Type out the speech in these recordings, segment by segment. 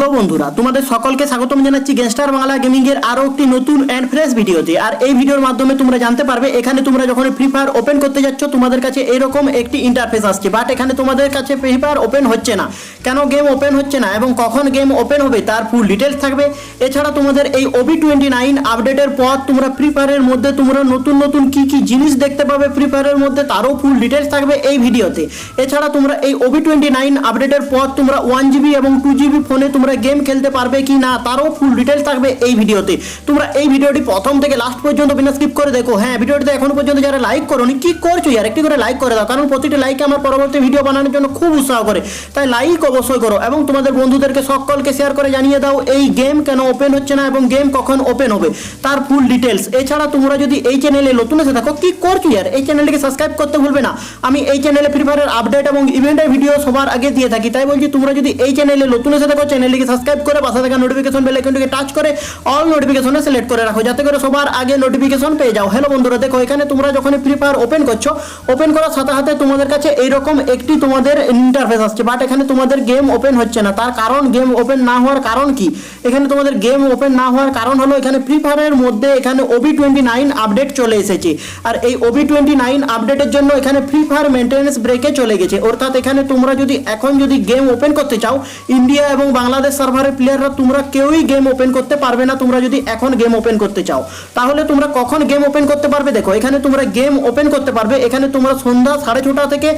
Hello বন্ধুরা, তোমাদের সকলকে স্বাগতম জানাচ্ছি গ্যাংস্টার বাংলা গেমিং এর আরও একটি নতুন অ্যান্ড ফ্রেশ ভিডিওতে আর এই ভিডিওর মাধ্যমে তোমরা জানতে পারবে, এখানে তোমরা যখন ফ্রি ফায়ার ওপেন করতে যাচ্ছ, তোমাদের কাছে এরকম একটি ইন্টারফেস আসছে। বাট এখানে তোমাদের কাছে ফ্রি ফায়ার ওপেন হচ্ছে না। কেন গেম ওপেন হচ্ছে না এবং কখন গেম ওপেন হবে তার ফুল ডিটেলস থাকবে। এছাড়া তোমাদের এই ওবি টোয়েন্টি নাইন আপডেটের পর তোমরা ফ্রি ফায়ারের মধ্যে তোমরা নতুন নতুন কি কি জিনিস দেখতে পাবে ফ্রি ফায়ারের মধ্যে, তারও ফুল ডিটেলস থাকবে এই ভিডিওতে এছাড়া তোমরা এই ওবি টোয়েন্টি নাইন আপডেটের পর তোমরা ওয়ান জিবি এবং টু জিবি ফোনে তোমরা গেম খেলতে পারবে কি না, তারও ফুল ডিটেলস থাকবে এই ভিডিওতে। তোমরা এই ভিডিওটি প্রথম থেকে লাস্ট পর্যন্ত বিনা স্কিপ করে দেখো। হ্যাঁ ভিডিওটিতে এখনও পর্যন্ত যারা লাইক করোনি, কি করছ ইয়ার? একটি করে লাইক করে দাও, কারণ প্রতিটি লাইকে আমার পরবর্তী ভিডিও বানানোর জন্য খুব উৎসাহ করে। তাই লাইক অবশ্যই করো এবং তোমাদের বন্ধুদেরকে সকলকে শেয়ার করে জানিয়ে দাও, এই গেম কেন ওপেন হচ্ছে না এবং গেম কখন ওপেন হবে, তার ফুল ডিটেলস এছাড়া তোমরা যদি এই চ্যানেলে নতুন এসে থাকো, কি করছ ইয়ার? এই চ্যানেলটিকে সাবস্ক্রাইব করতে ভুলবে না। আমি এই চ্যানেলে ফ্রি ফায়ারের আপডেট এবং ইভেন্টের ভিডিও সবার আগে দিয়ে থাকি। তাই বলছি, তোমরা যদি এই চ্যানেলে নতুন এসে থাকো চ্যানেলটিকে সাবস্ক্রাইব করে পাশে থাকা নোটিফিকেশন বেল আইকনটিকে টাচ করে অল নোটিফিকেশনে সিলেক্ট করে রাখো। যাতে করে সবার আগে নোটিফিকেশন পেয়ে যাও। হ্যালো বন্ধুরা, দেখো এখানে তোমরা যখন ফ্রি ফায়ার ওপেন করছ ওপেন করার সাথে সাথে তোমাদের কাছে এইরকম একটি তোমাদের ইন্টারফেস আসছে। বাট এখানে তোমাদের গেম ওপেন হচ্ছে না। তার কারণ গেম ওপেন না হওয়ার কারণ কি? এখানে তোমাদের গেম ওপেন না হওয়ার কারণ হলো এখানে ফ্রি ফায়ারের মধ্যে এখানে ওবি টোয়েন্টি নাইন আপডেট চলে এসেছে। আর এই ওবি টোয়েন্টি নাইন আপডেটের জন্য এখানে ফ্রি ফায়ার মেনটেন্যান্স ব্রেকে চলে গেছে। অর্থাৎ এখানে তোমরা যদি এখন যদি গেম ওপেন করতে চাও ইন্ডিয়া এবং বাংলাদেশ সার্ভারের প্লেয়াররা তোমরা কেউই গেম ওপেন করতে পারবে না, তোমরা যদি এখন গেম ওপেন করতে চাও। তাহলে তোমরা কখন গেম ওপেন করতে পারবে? দেখো, এখানে তোমরা গেম ওপেন করতে পারবে। এখানে তোমরা সন্ধ্যা সাড়ে ছটা থেকে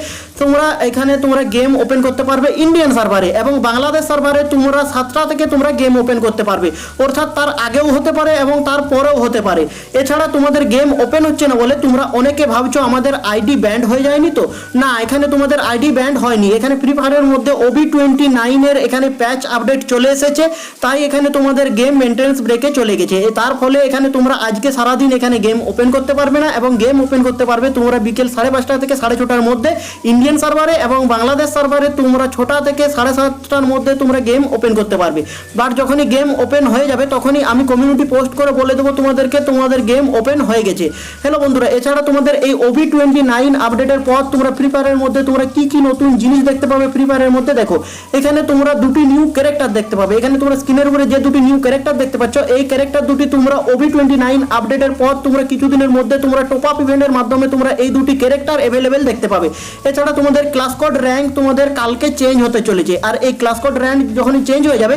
তোমরা, এখানে তোমরা গেম ওপেন করতে পারবে ইন্ডিয়ান সার্ভারে এবং বাংলাদেশ সার্ভারে তোমরা সাতটা থেকে তোমরা গেম ওপেন করতে পারবে। অর্থাৎ তার আগেও হতে পারে এবং তার পরেও হতে পারে। এছাড়া তোমাদের গেম ওপেন হচ্ছে না বলে তোমরা অনেকে ভাবছ আমাদের আইডি ব্যান্ড হয়ে যায়নি তো? না, এখানে তোমাদের আইডি ব্যান্ড হয়নি। এখানে ফ্রি ফায়ারের মধ্যে ওবি টোয়েন্টি নাইনের এখানে প্যাচ আপডেট চলে এসেছে, তাই এখানে তোমাদের গেম মেনটেন্স ব্রেকে চলে গেছে। তার ফলে এখানে তোমরা আজকে সারাদিন এখানে গেম ওপেন করতে পারবে না এবং গেম ওপেন করতে পারবে তোমরা বিকেল সাড়ে পাঁচটা থেকে সাড়ে ছটার মধ্যে ইন্ডিয়ান সার্ভারে এবং বাংলাদেশ সার্ভারে তোমরা ছটা থেকে সাড়ে সাতটার মধ্যে তোমরা গেম ওপেন করতে পারবে। বাট যখনই গেম ওপেন হয়ে যাবে, তখনই আমি কমিউনিটি পোস্ট করে বলে দেবো তোমাদেরকে তোমাদের গেম ওপেন হয়ে গেছে। হ্যালো বন্ধুরা, এছাড়া তোমাদের এই ওভি টোয়েন্টি নাইন আপডেটের পর তোমরা ফ্রি ফায়ারের মধ্যে তোমরা কি কি নতুন জিনিস দেখতে পাবে ফ্রি ফায়ারের মধ্যে দেখো। এখানে তোমরা দুটি নিউ ক্যারেক্টার দেখতে পাবে। এখানে তোমরা স্ক্রিনের উপরে যে দুটি নিউ ক্যারেক্টার দেখতে পাচ্ছ, এই ক্যারেক্টার দুটি তোমরা ওভি টোয়েন্টি নাইন আপডেটের পর তোমরা কিছুদিনের মধ্যে তোমরা টপ আপ ইভেন্টের মাধ্যমে তোমরা এই দুটি ক্যারেক্টার অ্যাভেলেবেল দেখতে পাবে। এছাড়া তোমাদের ক্লাস কোড র্যাঙ্ক তোমাদের কালকে চেঞ্জ হতে চলেছে। আর এই ক্লাস কোড র্যাঙ্ক যখনই চেঞ্জ হয়ে যাবে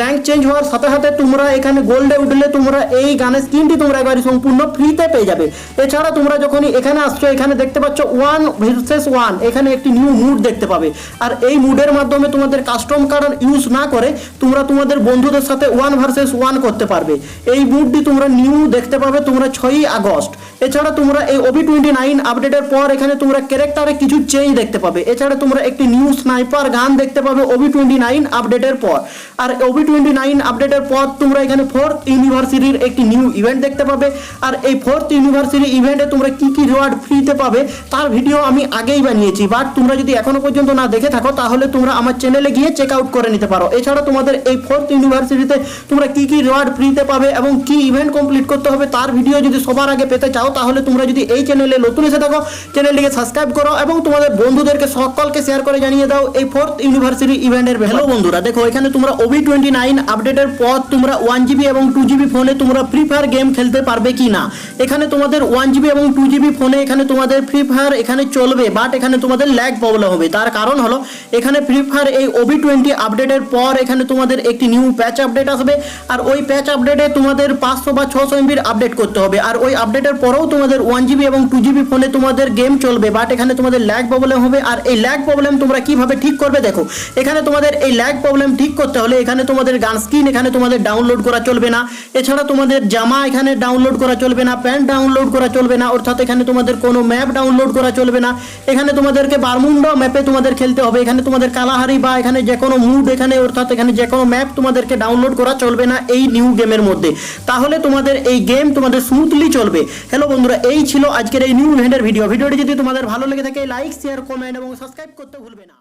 র্যাঙ্ক চেঞ্জ হওয়ার সাথে সাথে তোমরা এখানে গোল্ডে উঠলে তোমরা এই গানের স্কিনটি তোমরা একবারে সম্পূর্ণ ফ্রিতে পেয়ে যাবে। এছাড়া তোমরা যখনই এখানে আসছো, এখানে দেখতে পাচ্ছ ওয়ান ভার্সেস ওয়ান এখানে একটি নিউ মুড দেখতে পাবে। আর এই মুডের মাধ্যমে তোমাদের কাস্টম কার্ড ইউজ না করে তোমরা তোমাদের বন্ধুদের সাথে ওয়ান ভার্সেস ওয়ান করতে পারবে। এই মুডটি তোমরা নিউ দেখতে পাবে, তোমরা ছয়ই আগস্ট। এছাড়া তোমরা এই ওবি টোয়েন্টি নাইন আপডেটের পর এখানে তোমরা ক্যারেক্টারে কিছু চেঞ্জ দেখতে পাবে। এছাড়া তোমরা একটি নিউ স্নাইপার গান দেখতে পাবে ওবি টোয়েন্টি নাইন আপডেটের পর। আর ওবি টোয়েন্টি নাইন আপডেটের পর তোমরা এখানে ফোর্থ ইউনিভার্সিটির একটি নিউ ইভেন্ট দেখতে পাবে। আর এই ফোর্থ ইউনিভার্সিটি ইভেন্টে তোমরা কি কি রিওয়ার্ড ফ্রিতে পাবে, তার ভিডিও আমি আগেই বানিয়েছি। বাট তোমরা যদি এখনও পর্যন্ত না দেখে থাকো, তাহলে তোমরা আমার চ্যানেলে গিয়ে চেক আউট করে নিতে পারো। এছাড়া তোমাদের এই ফোর্থ ইউনিভার্সিটিতে তোমরা কি কি রিওয়ার্ড ফ্রিতে পাবে এবং কি ইভেন্ট কমপ্লিট করতে হবে তার ভিডিও যদি সবার আগে পেতে চাও, তাহলে তোমরা যদি এই চ্যানেলে নতুন এসে থাকো চ্যানেলটিকে সাবস্ক্রাইব করো এবং তোমাদের বন্ধুদেরকে সকলকে শেয়ার করে জানিয়ে দাও এই ফোর্থ ইউনিভার্সিটি ইভেন্টের হ্যালো বন্ধুরা, দেখো এখানে তোমরা ওবি টোয়েন্টি নাইন আপডেটের পর তোমরা ওয়ান জিবি এবং টু জিবি ফোনে তোমরা ফ্রি ফায়ার গেম খেলতে পারবে কি না এখানে তোমাদের ওয়ান জিবি এবং টু জিবি ফোনে এখানে তোমাদের ফ্রি ফায়ার এখানে চলবে বাট এখানে তোমাদের ল্যাগ প্রবলেম হবে। তার কারণ হলো, এখানে ফ্রি ফায়ার এই ওবি টোয়েন্টি আপডেটের পর এখানে তোমাদের একটি নিউ প্যাচ আপডেট আসবে। আর ওই প্যাচ আপডেটে তোমাদের পাঁচশো বা ছশো এমবির আপডেট করতে হবে। আর ওই আপডেটের পরেও তোমাদের ওয়ান জিবি এবং টু জিবি ফোনে তোমাদের গেম চলবে বাট এখানে তোমাদের ল্যাগ প্রবলেম হবে। আর এই ল্যাগ প্রবলেম তোমরা কীভাবে ঠিক করবে দেখো। এখানে তোমাদের এই ল্যাগ প্রবলেম ঠিক করতে হলে এখানে তোমাদের গান স্কিন এখানে তোমাদের ডাউনলোড করা চলবে না। এছাড়া তোমাদের জামা এখানে ডাউনলোড করা চলবে না প্যান্ট ডাউনলোড করা চলবে না, অর্থাৎ এখানে তোমাদের কোনো ম্যাপ ডাউনলোড করা চলবে না। এখানে তোমাদেরকে বারমুন্ডা ম্যাপে তোমাদের খেলতে হবে। এখানে তোমাদের কালাহারি বা এখানে যে কোনো মুড এখানে, অর্থাৎ এখানে যে কোনো ম্যাপ তোমাদেরকে ডাউনলোড করা চলবে না এই নিউ গেমের মধ্যে। তাহলে তোমাদের এই গেম তোমাদের স্মুথলি চলবে। হ্যালো বন্ধুরা, এই ছিল আজকের এই নিউ ইভেন্টের ভিডিও ভিডিওটি যদি তোমাদের ভালো লেগে থাকে লাইক শেয়ার কমেন্ট এবং সাবস্ক্রাইব করতে ভুলবে না।